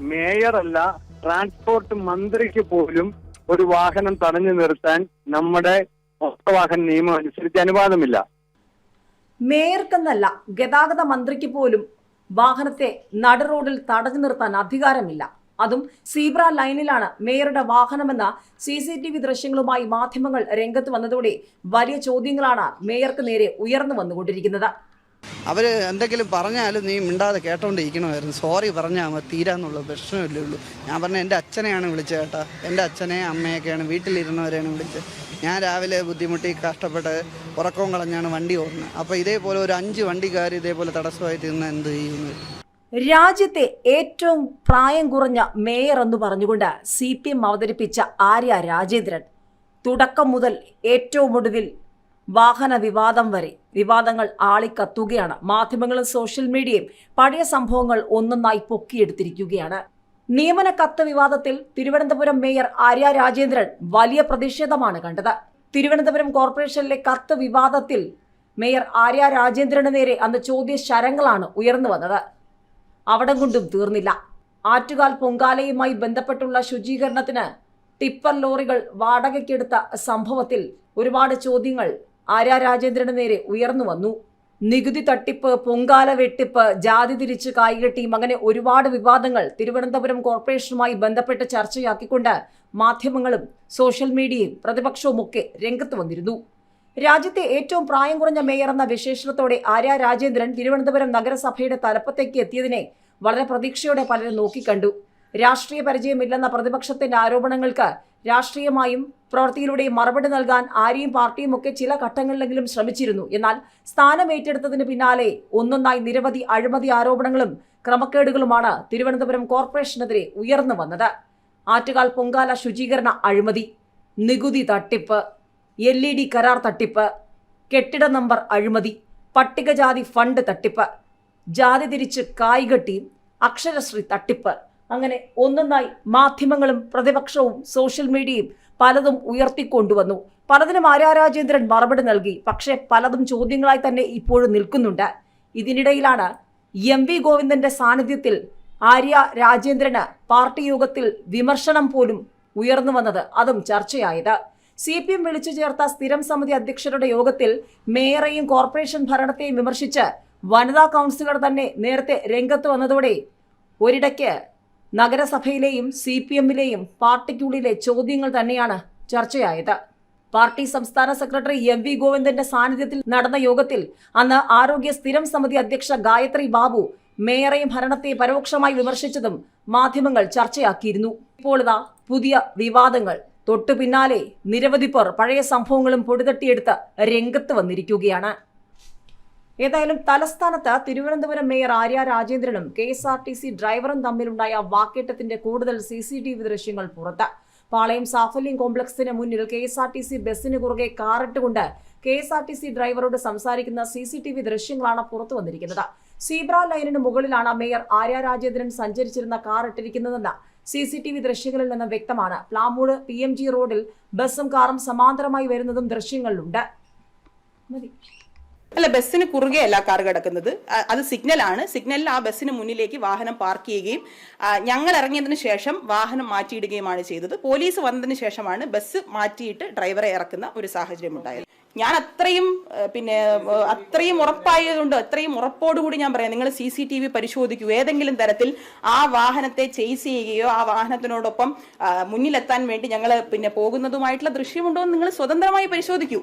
മേയറല്ല transport മന്ത്രിക്ക് പോലും ഒരു വാഹനം തടഞ്ഞു നിർത്താൻ നമ്മുടെ മോട്ടോർ നിയമം അനുസരിച്ച് അനുവാദമില്ല. മേയർക്കെന്നല്ല ഗതാഗത മന്ത്രിക്ക് പോലും വാഹനത്തെ നട റോഡിൽ തടഞ്ഞു നിർത്താൻ അധികാരമില്ല. അതും സീബ്ര ലൈനിലാണ് മേയറുടെ വാഹനമെന്ന സി സി ടി വി ദൃശ്യങ്ങളുമായി മാധ്യമങ്ങൾ രംഗത്ത് വന്നതോടെ വലിയ ചോദ്യങ്ങളാണ് മേയർക്ക് നേരെ ഉയർന്നു വന്നുകൊണ്ടിരിക്കുന്നത്. അവർ എന്തെങ്കിലും പറഞ്ഞാലും നീ മിണ്ടാതെ കേട്ടോണ്ടിരിക്കണമായിരുന്നു. സോറി പറഞ്ഞാൽ മതി തീരാന്നുള്ള പ്രശ്നമല്ലേ ഉള്ളൂ. ഞാൻ പറഞ്ഞ എന്റെ അച്ഛനെയാണ് വിളിച്ചത് കേട്ടോ. എന്റെ അച്ഛനെ അമ്മയൊക്കെയാണ് വീട്ടിലിരുന്നവരെയാണ് വിളിച്ചത്. ഞാൻ രാവിലെ ബുദ്ധിമുട്ടി കഷ്ടപ്പെട്ട് ഉറക്കവും കളഞ്ഞാണ് വണ്ടി ഓടുന്നത്. അപ്പോൾ ഇതേപോലെ ഒരു അഞ്ച് വണ്ടിക്കാർ ഇതേപോലെ തടസ്സമായി തീർന്ന എന്ത് ചെയ്യുന്നു? രാജ്യത്തെ ഏറ്റവും പ്രായം കുറഞ്ഞ മേയർ എന്ന് പറഞ്ഞുകൊണ്ട് സി പി എം അവതരിപ്പിച്ച ആര്യ രാജേന്ദ്രൻ. തുടക്കം മുതൽ ഏറ്റവും ഒടുവിൽ വാഹന വിവാദം വരെ. വിവാദങ്ങൾ ആളിക്കത്തുകയാണ്. മാധ്യമങ്ങളും സോഷ്യൽ മീഡിയയും പഴയ സംഭവങ്ങൾ ഒന്നൊന്നായി പൊക്കിയെടുത്തിരിക്കുകയാണ്. നിയമന കത്ത് വിവാദത്തിൽ തിരുവനന്തപുരം മേയർ ആര്യ രാജേന്ദ്രൻ വലിയ പ്രതിഷേധമാണ് കണ്ടത്. തിരുവനന്തപുരം കോർപ്പറേഷനിലെ കത്ത് വിവാദത്തിൽ മേയർ ആര്യ രാജേന്ദ്രന് നേരെ അന്ന് ചോദ്യ ശരങ്ങളാണ് ഉയർന്നു വന്നത്. അവിടം കൊണ്ടും തീർന്നില്ല. ആറ്റുകാൽ പൊങ്കാലയുമായി ബന്ധപ്പെട്ടുള്ള ശുചീകരണത്തിന് ടിപ്പർ ലോറികൾ വാടകയ്ക്കെടുത്ത സംഭവത്തിൽ ഒരുപാട് ചോദ്യങ്ങൾ ആര്യ രാജേന്ദ്രന് നേരെ ഉയർന്നു വന്നു. നികുതി തട്ടിപ്പ് പൊങ്കാല വെട്ടിപ്പ് ജാതി തിരിച്ച് കായികെട്ടിയും അങ്ങനെ ഒരുപാട് വിവാദങ്ങൾ തിരുവനന്തപുരം കോർപ്പറേഷനുമായി ബന്ധപ്പെട്ട് ചർച്ചയാക്കിക്കൊണ്ട് മാധ്യമങ്ങളും സോഷ്യൽ മീഡിയയും പ്രതിപക്ഷവും ഒക്കെ രംഗത്ത് വന്നിരുന്നു. രാജ്യത്തെ ഏറ്റവും പ്രായം കുറഞ്ഞ മേയർ എന്ന വിശേഷണത്തോടെ ആര്യ രാജേന്ദ്രൻ തിരുവനന്തപുരം നഗരസഭയുടെ തലപ്പത്തേക്ക് എത്തിയതിനെ വളരെ പ്രതീക്ഷയോടെ പലരും നോക്കിക്കണ്ടു. രാഷ്ട്രീയ പരിചയമില്ലെന്ന പ്രതിപക്ഷത്തിന്റെ ആരോപണങ്ങൾക്ക് രാഷ്ട്രീയമായും പ്രവൃത്തിയിലൂടെയും മറുപടി നൽകാൻ ആരെയും പാർട്ടിയും ഒക്കെ ചില ഘട്ടങ്ങളിലെങ്കിലും ശ്രമിച്ചിരുന്നു. എന്നാൽ സ്ഥാനം ഏറ്റെടുത്തതിന് പിന്നാലെ ഒന്നൊന്നായി നിരവധി അഴിമതി ആരോപണങ്ങളും ക്രമക്കേടുകളുമാണ് തിരുവനന്തപുരം കോർപ്പറേഷനെതിരെ ഉയർന്നു വന്നത്. ആറ്റുകാൽ പൊങ്കാല ശുചീകരണ അഴിമതി നികുതി തട്ടിപ്പ് എൽ ഇ ഡി കരാർ തട്ടിപ്പ് കെട്ടിട നമ്പർ അഴിമതി പട്ടികജാതി ഫണ്ട് തട്ടിപ്പ് ജാതി തിരിച്ച് കായികട്ടിയും അക്ഷരശ്രീ തട്ടിപ്പ് അങ്ങനെ ഒന്നൊന്നായി മാധ്യമങ്ങളും പ്രതിപക്ഷവും സോഷ്യൽ മീഡിയയും പലതും ഉയർത്തിക്കൊണ്ടുവന്നു. പലതിനും ആര്യ രാജേന്ദ്രൻ മറുപടി നൽകി. പക്ഷേ പലതും ചോദ്യങ്ങളായി തന്നെ ഇപ്പോഴും നിൽക്കുന്നുണ്ട്. ഇതിനിടയിലാണ് എം വി ഗോവിന്ദന്റെ സാന്നിധ്യത്തിൽ ആര്യ രാജേന്ദ്രന് പാർട്ടി യോഗത്തിൽ വിമർശനം പോലും ഉയർന്നു വന്നത് അതും ചർച്ചയായത്. സി പി എം വിളിച്ചു ചേർത്ത സ്ഥിരം സമിതി അധ്യക്ഷരുടെ യോഗത്തിൽ മേയറെയും കോർപ്പറേഷൻ ഭരണത്തെയും വിമർശിച്ച് വനിതാ കൗൺസിലർ തന്നെ നേരത്തെ രംഗത്ത് വന്നതോടെ ഒരിടയ്ക്ക് നഗരസഭയിലെയും സി പി എമ്മിലെയും പാർട്ടിക്കുള്ളിലെ ചോദ്യങ്ങൾ തന്നെയാണ് ചർച്ചയായത്. പാർട്ടി സംസ്ഥാന സെക്രട്ടറി എം വി ഗോവിന്ദന്റെ സാന്നിധ്യത്തിൽ നടന്ന യോഗത്തിൽ അന്ന് ആരോഗ്യ സ്ഥിരം സമിതി അധ്യക്ഷ ഗായത്രി ബാബു മേയറെയും ഭരണത്തെ പരോക്ഷമായി വിമർശിച്ചതും മാധ്യമങ്ങൾ ചർച്ചയാക്കിയിരുന്നു. ഇപ്പോൾ ഇതാ പുതിയ വിവാദങ്ങൾ. തൊട്ടു പിന്നാലെ നിരവധി പേർ പഴയ സംഭവങ്ങളും പൊടിതട്ടിയെടുത്ത് രംഗത്ത് വന്നിരിക്കുകയാണ്. ഏതായാലും തലസ്ഥാനത്ത് Thiruvananthapuram mayor Arya രാജേന്ദ്രനും K S R T C ഡ്രൈവറും തമ്മിലുണ്ടായ വാക്കേറ്റത്തിന്റെ കൂടുതൽ സി സി ടി വി ദൃശ്യങ്ങൾ പുറത്ത്. പാളയം സാഫല്യം കോംപ്ലക്സിന് മുന്നിൽ K S R T C ബസ്സിന് കുറുകെ കാറിട്ടുകൊണ്ട് K S R T C ഡ്രൈവറോട് സംസാരിക്കുന്ന സി സി ടി വി ദൃശ്യങ്ങളാണ് പുറത്തു വന്നിരിക്കുന്നത്. സീബ്ര ലൈനിന് മുകളിലാണ് മേയർ ആര്യ രാജേന്ദ്രൻ സഞ്ചരിച്ചിരുന്ന കാർ ഇട്ടിരിക്കുന്നതെന്ന് സി സി ടി വി ദൃശ്യങ്ങളിൽ നിന്ന് വ്യക്തമാണ്. പ്ലാമൂട് പി എം ജി റോഡിൽ ബസ്സും കാറും സമാന്തരമായി വരുന്നതും ദൃശ്യങ്ങളിലുണ്ട്. മതി. അല്ല ബസ്സിന് കുറുകെ അല്ല കാർ കിടക്കുന്നത്. അത് സിഗ്നലാണ് സിഗ്നലിൽ ആ ബസ്സിന് മുന്നിലേക്ക് വാഹനം പാർക്ക് ചെയ്യുകയും ഞങ്ങൾ ഇറങ്ങിയതിന് ശേഷം വാഹനം മാറ്റിയിടുകയുമാണ് ചെയ്തത്. പോലീസ് വന്നതിന് ശേഷമാണ് ബസ് മാറ്റിയിട്ട് ഡ്രൈവറെ ഇറക്കുന്ന ഒരു സാഹചര്യം ഉണ്ടായത്. ഞാൻ അത്രയും പിന്നെ അത്രയും ഉറപ്പായതുകൊണ്ട് അത്രയും ഉറപ്പോടുകൂടി ഞാൻ പറയാം നിങ്ങൾ സി സി ടി വി പരിശോധിക്കൂ. ഏതെങ്കിലും തരത്തിൽ ആ വാഹനത്തെ ചേസ് ചെയ്യുകയോ ആ വാഹനത്തിനോടൊപ്പം മുന്നിലെത്താൻ വേണ്ടി ഞങ്ങൾ പിന്നെ പോകുന്നതുമായിട്ടുള്ള ദൃശ്യമുണ്ടോ എന്ന് നിങ്ങൾ സ്വതന്ത്രമായി പരിശോധിക്കൂ.